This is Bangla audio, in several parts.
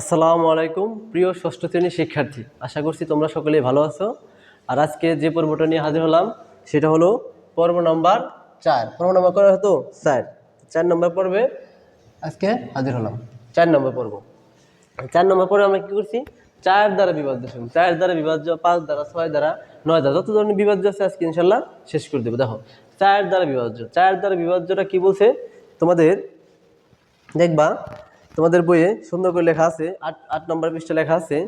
আসসালামু আলাইকুম, প্রিয় ষষ্ঠ শ্রেণির শিক্ষার্থী। আশা করছি তোমরা সকলেই ভালো আছো। আর আজকে যে পর্বটা নিয়ে হাজির হলাম, সেটা হলো পর্ব নাম্বার চার। পর্ব নাম্বার করা হতো চার। চার নম্বর পর্বে আজকে হাজির হলাম। চার নম্বর পর্ব। চার নম্বর পর্বে আমরা কি করছি? চার দ্বারা বিভাজ্য শুনি চার দ্বারা বিভাজ্য, পাঁচ দ্বারা, ছয় দ্বারা, নয় দ্বারা। যত ধরনের বিভাজ্য আছে আজকে ইনশাল্লাহ শেষ করে দেবো। দেখো, চার দ্বারা বিভাজ্য। চার দ্বারা বিভাজ্যটা কি বলছে? তোমাদের দেখবা তোমাদের বইয়ে সুন্দর করে লেখা আছে, আট আট নম্বর পৃষ্ঠা লেখা আছে,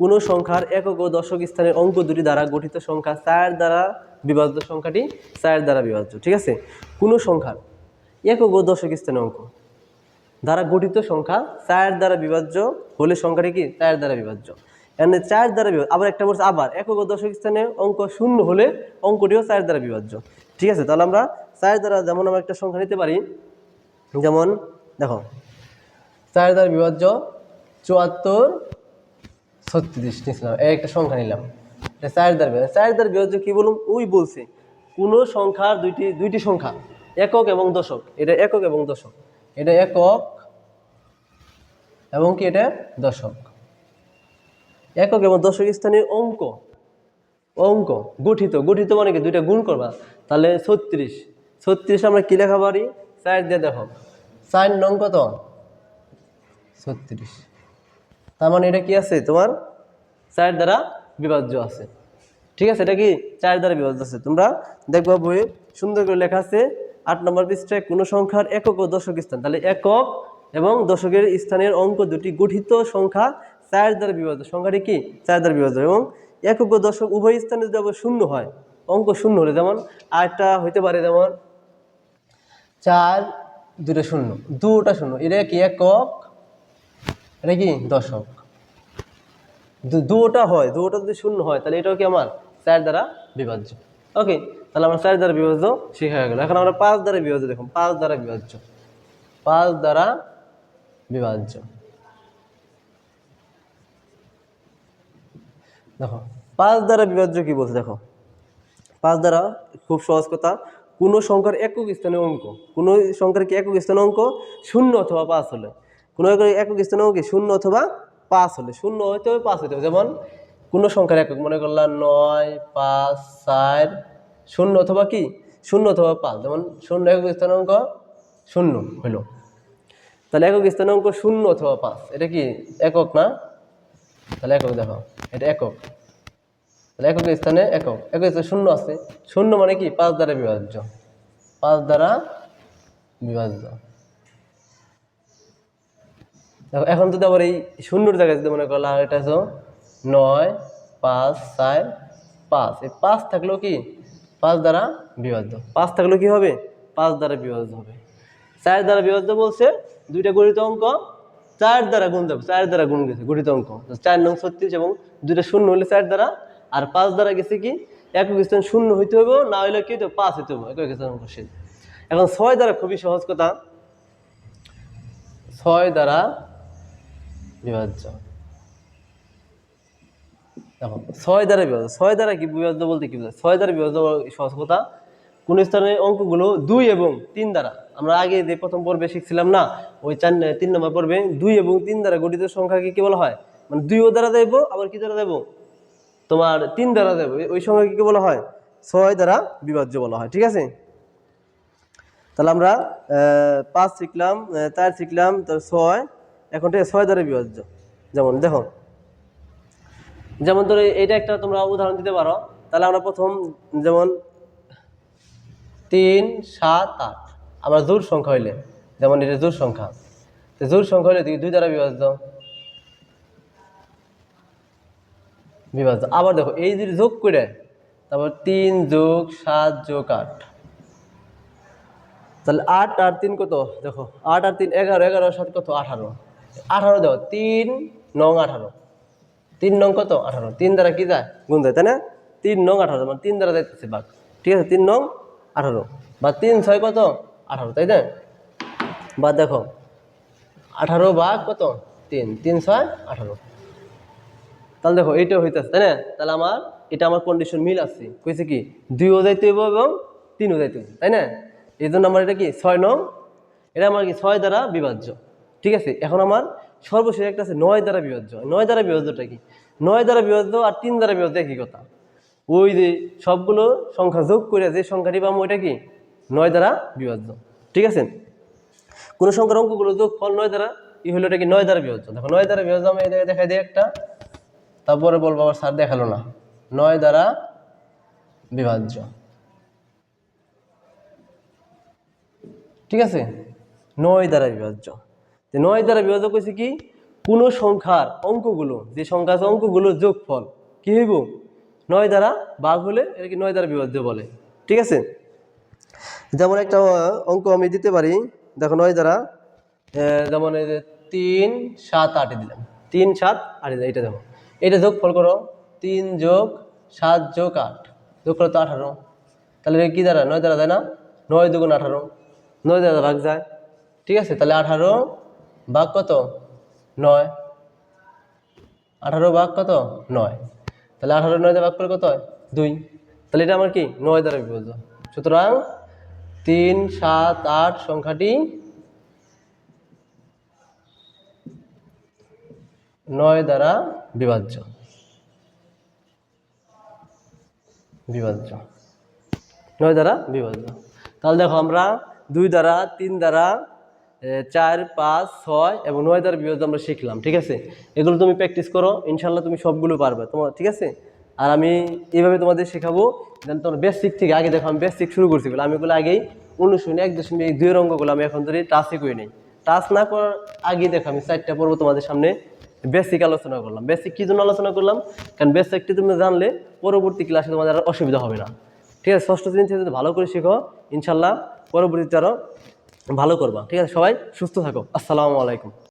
কোনো সংখ্যার একক ও দশক স্থানের অঙ্ক দুটি দ্বারা গঠিত সংখ্যা চার দ্বারা বিভাজ্য সংখ্যাটি চার দ্বারা বিভাজ্য ঠিক আছে? কোনো সংখ্যার একক ও দশক স্থানের অঙ্ক দ্বারা গঠিত সংখ্যা চার দ্বারা বিভাজ্য হলে সংখ্যাটি কি? চার দ্বারা বিভাজ্য। এখানে চার দ্বারা বিভাজ্য, আবার একটা বলছে আবার, একক ও দশক স্থানে অঙ্ক শূন্য হলে অঙ্কটিও চার দ্বারা বিভাজ্য, ঠিক আছে? তাহলে আমরা চার দ্বারা যেমন আমরা একটা সংখ্যা নিতে পারি, যেমন দেখো চার দ্বারা বিভাজ্য চুয়াত্তর ছত্রিশ নিয়েছিলাম একটা সংখ্যা নিলাম। এটা চার দ্বারা বিভাজ্য। চার দ্বারা বিভাজ্য কি বলুন? ওই বলছে, কোনো সংখ্যার দুইটি দুইটি সংখ্যা, একক এবং দশক। এটা একক এবং দশক। এটা একক এবং কি এটা? দশক। একক এবং দশক স্থানে অঙ্ক। অঙ্ক, গঠিত। গঠিত মানে কি? দুইটা গুণ করবা। তাহলে ছত্রিশ। ছত্রিশ আমরা কি লেখা পারি চার দিয়ে দেখো। চার নং কত? ছত্রিশ। তার মানে এটা কি আছে তোমার? চার দ্বারা বিভাজ্য আছে। ঠিক আছে, এটা কি? চার দ্বারা বিভাজ্য আছে। তোমরা দেখবা বইয়ে সুন্দর করে লেখা আছে, আট নম্বর পৃষ্ঠায় কোনো সংখ্যার একক ও দশক স্থান। তাহলে একক এবং দশকের স্থানের অঙ্ক দুটি গঠিত সংখ্যা চার দ্বারা বিভাজ্য। সংখ্যাটি কি? চার দ্বারা বিভাজ্য। এবং একক ও দশক উভয় স্থানে যদি আবার শূন্য হয়, অঙ্ক শূন্য হলে যেমন আটটা হইতে পারে যেমন চার দুটো শূন্য, দুটা শূন্য। এটা কি? একক এটা কি? দশক। দুটা হয়, দুটা যদি শূন্য হয়, তাহলে এটাও কি আমার? চার দ্বারা বিভাজ্য। ওকে তাহলে আমার চার দ্বারা বিভাজ্য শেখা হয়ে গেল। এখন আমরা পাঁচ দ্বারা বিভাজ্য দেখুন, পাঁচ দ্বারা বিভাজ্য। পাঁচ দ্বারা বিভাজ্য। দেখো, পাঁচ দ্বারা বিভাজ্য কি বলছে? দেখো, পাঁচ দ্বারা খুব সহজ কথা, কোনো সংখ্যার একক স্থানীয় অঙ্ক, কোনো সংখ্যার কি একক স্থানীয় অঙ্ক? শূন্য অথবা পাঁচ হলে। কোনো এক- একক অঙ্ক কি শূন্য অথবা পাঁচ হলে? শূন্য হইতে হবে, পাঁচ হইতে হবে। যেমন কোনো সংখ্যার একক, মনে করলাম নয়, পাঁচ, চার, শূন্য অথবা কি? শূন্য অথবা পাঁচ। যেমন শূন্য একক স্থানীয় অঙ্ক শূন্য হইল। তাহলে একক স্থানীয় অঙ্ক শূন্য অথবা পাঁচ, এটা কি একক না? তাহলে একক দেখো, এটা একক। তাহলে একক স্থানে একক একক স্থানে শূন্য আছে। শূন্য মানে কি? পাঁচ দ্বারা বিভাজ্য। পাঁচ দ্বারা বিভাজ্য। দেখো, এখন যদি আবার এই শূন্যর জায়গায় যদি মনে করলাম এটা হচ্ছে নয়, পাঁচ, চার, পাঁচ। এই পাঁচ থাকলেও কি? পাঁচ দ্বারা বিভাজ্য পাঁচ থাকলেও কি হবে? পাঁচ দ্বারা বিভাজ্য হবে। চার দ্বারা বিভাজ্য বলছে দুইটা গণিত অঙ্ক, চার দ্বারা গুণ দেবে। চার দ্বারা গুণ গেছে গণিত অঙ্ক। চার নং ছত্রিশ এবং দুইটা শূন্য হলে চার দ্বারা। আর পাঁচ দ্বারা গেছে কি? একক স্থান শূন্য হইতে হবে না হইলে কি? হইতে? পাঁচ হইতে হবে একক স্থান অঙ্ক এখন ছয় দ্বারা খুবই সহজ কথা। ছয় দ্বারা বিভাজ্য দেখো, ছয় দ্বারা বিভাজ্য ছয় দ্বারা কি বিভাজ্য বলতে কি বোঝায়? ছয় দ্বারা বিভাজ্য সহজ কথা? কোন স্থানের অঙ্কগুলো দুই এবং তিন দ্বারা। আমরা আগে যে প্রথম পর্বে শিখছিলাম না, ওই চার, তিন নম্বর পর্বে দুই এবং তিন দ্বারা গঠিত সংখ্যাকে কি বলা হয়? মানে দুইও দ্বারা দেবো, আবার কি দ্বারা দেবো? তোমার তিন দ্বারা দেবো। ওই সংখ্যাকে কি বলা হয়? ছয় দ্বারা বিভাজ্য বলা হয়। ঠিক আছে? তাহলে আমরা পাঁচ শিখলাম চার শিখলাম তো ছয় এখন থেকে ছয় দ্বারা বিভাজ্য যেমন, দেখো। যেমন ধরো, এইটা একটা তোমরা উদাহরণ দিতে পারো। তাহলে আমরা প্রথম, যেমন, তিন, সাত, আট। আমরা জোর সংখ্যা হইলে, যেমন এটা জোর সংখ্যা। তো জোর সংখ্যা হইলে দুই দ্বারা বিভাজ্য বিভাজ্য আবার দেখো, এই যদি যোগ করে, তারপর তিন যোগ সাত যোগ আট। তাহলে আট আর তিন কত? দেখো, আট আর তিন, এগারো এগারো সাত কত? আঠারো। আঠারো দেখো তিন নং আঠারো। তিন নং কত? আঠারো। তিন দ্বারা কি যায়? গুণ যায়, তাই না? তিন নং আঠারো মানে তিন দ্বারা যাইতেছে বাঘ। ঠিক আছে, তিন নং আঠারো। বা তিন ছয় কত? আঠারো, তাই না? বা দেখো, আঠারো বাঘ কত? তিন। তিন ছয়, আঠারো। তাহলে দেখো, এইটাও হইতেছে, তাই না? তাহলে আমার, এটা আমার কন্ডিশন মিল আছে। কইছে কি? দুইও যাইতে হইব এবং তিনও যাইতে হইব, তাই না? এই জন্য আমার এটা কি? ছয় নং, এটা আমার কি? ছয় দ্বারা বিভাজ্য। ঠিক আছে? এখন আমার সর্বশেষ একটা আছে, নয় দ্বারা বিভাজ্য নয় দ্বারা বিভাজ্যটা কি? নয় দ্বারা বিভাজ্য আর তিন দ্বারা বিভাজ্য একই কথা। ওই যে সবগুলো সংখ্যা যোগ করে যে সংখ্যাটি পাবো, ওইটা কি? নয় দ্বারা বিভাজ্য ঠিক আছে? কোনো সংখ্যার অঙ্কগুলো যোগ ফল নয় দ্বারা, ই হলো এটা কি? নয় দ্বারা বিভাজ্য দেখো, নয় দ্বারা বিভাজ্য আমি জায়গায় দেখাই দিই একটা। তারপরে বলব আবার স্যার দেখাল না। নয় দ্বারা বিভাজ্য ঠিক আছে? নয় দ্বারা বিভাজ্য তো নয় দ্বারা বিভাজ্য কইছে কি? কোনো সংখ্যার অঙ্কগুলো, যে সংখ্যা আছে অঙ্কগুলো যোগফল কি হইব? নয় দ্বারা ভাগ হলে এটা কি নয় দ্বারা বিভাজ্য বলে। ঠিক আছে? যেমন একটা অঙ্ক আমি দিতে পারি। দেখো নয় দ্বারা যেমন এই যে তিন, সাত, আটে দিলাম। তিন, সাত, আটে দিলাম। এটা দেখো। এটা যোগ ফল করো। তিন যোগ সাত যোগ আট। যোগ করো তো আঠারো। তাহলে কি দ্বারা? নয় দ্বারা যায় না? নয় দুগুণ আঠারো। নয় দ্বারা ভাগ যায়। ঠিক আছে? তাহলে আঠারো ভাগ কত? নয়। আঠারো ভাগ কত? নয়। তাহলে আঠারো নয় ভাগ করে কত হয়? দুই। তাহলে এটা আমার কি? নয় দ্বারা বিভাজ্য সুতরাং তিন, সাত, আট সংখ্যাটি নয় দ্বারা বিভাজ্য। বিভাজ্য। নয় দ্বারা বিভাজ্য। তাহলে দেখো আমরা দুই দ্বারা, তিন দ্বারা চার, পাঁচ, ছয় এবং নয় দ্বারা বিভাজ্য আমরা শিখলাম, ঠিক আছে? এগুলো তুমি প্র্যাকটিস করো ইনশাল্লাহ তুমি সবগুলো পারবে। তোমার, ঠিক আছে? আর আমি এইভাবে তোমাদের শেখাবো দেন তোমার বেসিক থেকে আগে দেখো, আমি বেসিক শুরু করছি বলে। আমি এগুলো আগেই অনুশীলনী এক দশমিক দুই অঙ্কগুলো আমি এখন ধরে টাচই করে নিই। টাচ না করার আগে দেখো, আমি চারটা পর্ব তোমাদের সামনে বেসিক আলোচনা করলাম। বেসিক কী জন্য আলোচনা করলাম? কারণ বেসিকটি তুমি জানলে পরবর্তী ক্লাসে তোমাদের আর অসুবিধা হবে না। ঠিক আছে? ষষ্ঠ শ্রেণি থেকে ভালো করে শেখো ইনশাল্লাহ পরবর্তীতে আরও ভালো করবা। ঠিক আছে সবাই সুস্থ থাকো। আসসালামু আলাইকুম।